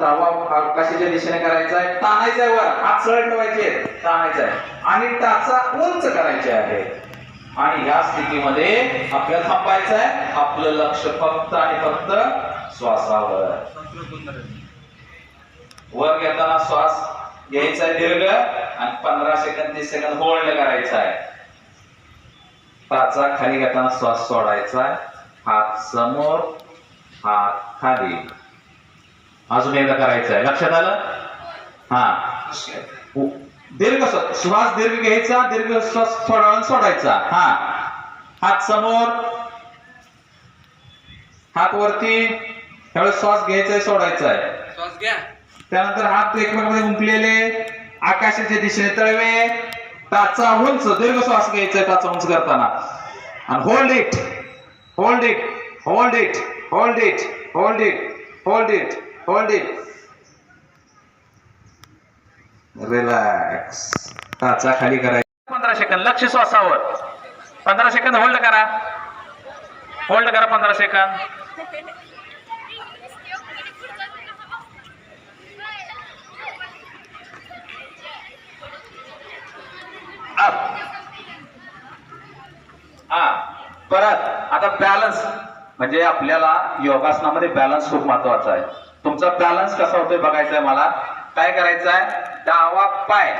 तळवा कशाच्या दिशेने करायचा आहे? ताणायचा आहे वर. हात सरळ ठेवायचे. ताणायचा आहे आणि टाचा उंच करायचे आहे. आणि या स्थितीमध्ये आपल्याला थांबायचं आहे आपलं लक्ष फक्त आणि फक्त श्वासावर. वर घेताना श्वास घ्यायचा आहे दीर्घ आणि पंधरा सेकंद तीस सेकंद होल्ड करायचा आहे टाचा खाली घेताना श्वास सोडायचा आहे. हात समोर हात खाली. अजून एकदा करायचं आहे लक्षात आलं? हा. दीर्घ श्व- श्वास दीर्घ घ्यायचा दीर्घ श्वास सोडावा सोडायचा. हा. हात समोर. हात वरती. त्यावेळेस श्वास घ्यायचा आहे सोडायचा आहे श्वास घ्या. त्यानंतर हात एकमेकांमध्ये गुंकलेले आकाशाच्या दिशेने तळवे. टाचा उंच दीर्घ श्वास घ्यायचा आहे टाचा उंच करताना. आणि hold it hold it hold it hold it hold it hold it hold it. Relax टाचा खाली करायचा. पंधरा सेकंद लक्ष श्वासावर. पंधरा सेकंद होल्ड करा. होल्ड करा पंधरा सेकंद हा. परत. आता बॅलन्स म्हणजे आपल्याला योगासनामध्ये बॅलन्स खूप महत्त्वाचा आहे. तुमचा बॅलन्स कसा होतोय बघायचा आहे मला. काय करायचं आहे डावा पाय.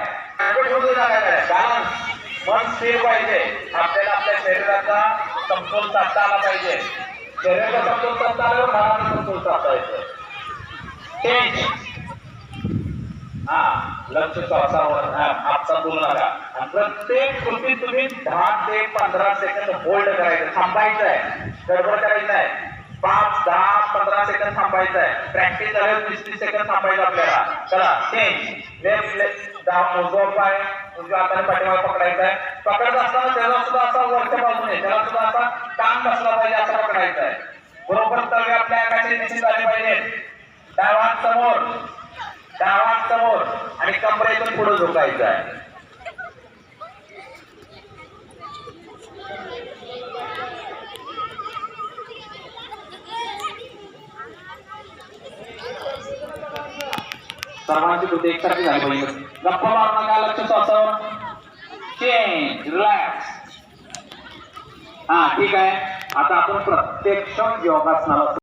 बॅलन्स मन स्थिर पाहिजे. आपल्याला आपल्या शरीराचा समतोल साधता आला पाहिजे. शरीराचा समतोल साधता आला मनाचा समतोल साधता येतो. टेन्स हा लक्ष श्वासावर हा, हातचा बोलू नका आणि प्रत्येक कृती तुम्ही दहा ते पंधरा सेकंद होल्ड करायचं. थांबायचं आहे गडबड करायचं आहे पाच दहा पंधरा सेकंद थांबायचं आहे प्रॅक्टिस झाल्यावर तीस तीस सेकंद थांबायचं आपल्याला. चला चेंज लेफ्ट लेफ्ट दहा उजवा पाय. उजव्या हाताने पाठीमागे पकडायचा आहे पकडत असताना त्याला सुद्धा असा वरच्या बाजूने त्याला सुद्धा असा कान बसला पाहिजे असा पकडायचा आहे बरोबर तळवे आपल्या अंगाचे निश्चित झाले पाहिजे. डावा समोर डावा समोर आणि कमरेतून पुढे झोकायचं आहे सर्वांची कृती एकसारखी झाली पाहिजे. गप्पा मारू नका लक्ष श्वासावर चेंज रिलॅक्स हा ठीक आहे. आता आपण प्रत्यक्ष योगासनाला